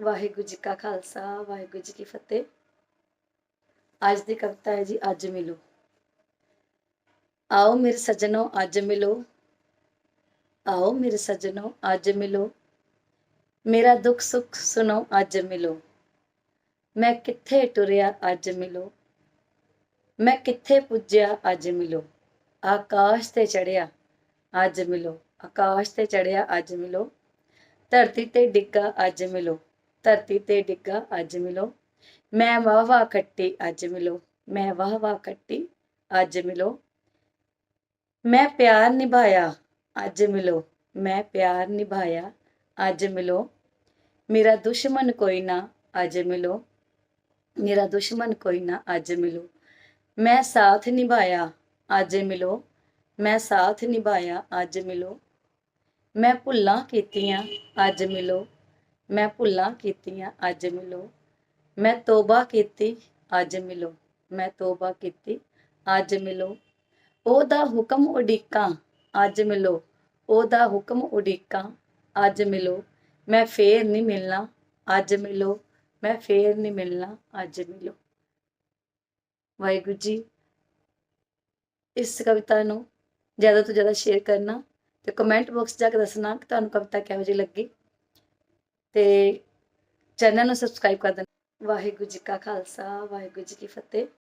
ਵਾਹਿਗੁਰੂ ਜੀ ਕਾ ਖਾਲਸਾ, ਵਾਹਿਗੁਰੂ ਜੀ ਕੀ ਫਤਿਹ। ਅੱਜ ਦੀ ਕਵਿਤਾ ਹੈ ਜੀ, ਅੱਜ ਮਿਲੋ। ਆਓ ਮੇਰੇ ਸੱਜਣੋ, ਅੱਜ ਮਿਲੋ। ਆਓ ਮੇਰੇ ਸੱਜਣੋ, ਅੱਜ ਮਿਲੋ। ਮੇਰਾ ਦੁੱਖ ਸੁੱਖ ਸੁਣੋ, ਅੱਜ ਮਿਲੋ। ਮੈਂ ਕਿੱਥੇ ਟੁਰਿਆ, ਅੱਜ ਮਿਲੋ। ਮੈਂ ਕਿੱਥੇ ਪੁੱਜਿਆ, ਅੱਜ ਮਿਲੋ। ਆਕਾਸ਼ ਤੇ ਚੜਿਆ ਅੱਜ ਮਿਲੋ। ਆਕਾਸ਼ ਤੇ ਚੜਿਆ ਅੱਜ ਮਿਲੋ। ਧਰਤੀ ਤੇ ਡਿੱਗਾ, ਅੱਜ ਮਿਲੋ। ਧਰਤੀ ਤੇ ਡਿੱਗਾ ਅੱਜ ਮਿਲੋ ਮੈਂ ਵਾਹ ਵਾਹ ਕੱਟੀ ਅੱਜ ਮਿਲੋ ਮੈਂ ਵਾਹ ਵਾਹ ਕੱਟੀ ਅੱਜ ਮਿਲੋ ਮੈਂ ਪਿਆਰ ਨਿਭਾਇਆ ਅੱਜ ਮਿਲੋ ਮੈਂ ਪਿਆਰ ਨਿਭਾਇਆ ਅੱਜ ਮਿਲੋ ਮੇਰਾ ਦੁਸ਼ਮਣ ਕੋਈ ਨਾ ਅੱਜ ਮਿਲੋ ਮੇਰਾ ਦੁਸ਼ਮਣ ਕੋਈ ਨਾ ਅੱਜ ਮਿਲੋ ਮੈਂ ਸਾਥ ਨਿਭਾਇਆ ਅੱਜ ਮਿਲੋ ਮੈਂ ਸਾਥ ਨਿਭਾਇਆ ਅੱਜ ਮਿਲੋ ਮੈਂ ਭੁੱਲਾਂ ਕੀਤੀਆਂ ਅੱਜ ਮਿਲੋ ਮੈਂ ਭੁੱਲਾਂ ਕੀਤੀਆਂ, ਅੱਜ ਮਿਲੋ। ਮੈਂ ਤੋਬਾ ਕੀਤੀ, ਅੱਜ ਮਿਲੋ। ਮੈਂ ਤੋਬਾ ਕੀਤੀ, ਅੱਜ ਮਿਲੋ। ਉਹਦਾ ਹੁਕਮ ਉਡੀਕਾਂ, ਅੱਜ ਮਿਲੋ। ਉਹਦਾ ਹੁਕਮ ਉਡੀਕਾਂ, ਅੱਜ ਮਿਲੋ। ਮੈਂ ਫੇਰ ਨਹੀਂ ਮਿਲਣਾ, ਅੱਜ ਮਿਲੋ। ਮੈਂ ਫੇਰ ਨਹੀਂ ਮਿਲਣਾ, ਅੱਜ ਮਿਲੋ। ਵਾਹਿਗੁਰੂ ਜੀ, ਇਸ ਕਵਿਤਾ ਨੂੰ ਜ਼ਿਆਦਾ ਤੋਂ ਜ਼ਿਆਦਾ ਸ਼ੇਅਰ ਕਰਨਾ ਤੇ ਕਮੈਂਟ ਬਾਕਸ ਜਾ ਕੇ ਦੱਸਣਾ ਕਿ ਤੁਹਾਨੂੰ ਕਵਿਤਾ ਕਿਹੋ ਜਿਹੀ ਲੱਗੀ। ਤੇ ਚੈਨਲ ਨੂੰ ਸਬਸਕ੍ਰਾਈਬ ਕਰ ਦੇਣਾ। ਵਾਹਿਗੁਰੂ ਜੀ ਕਾ ਖਾਲਸਾ ਵਾਹਿਗੁਰੂ ਜੀ ਕੀ ਫਤਿਹ।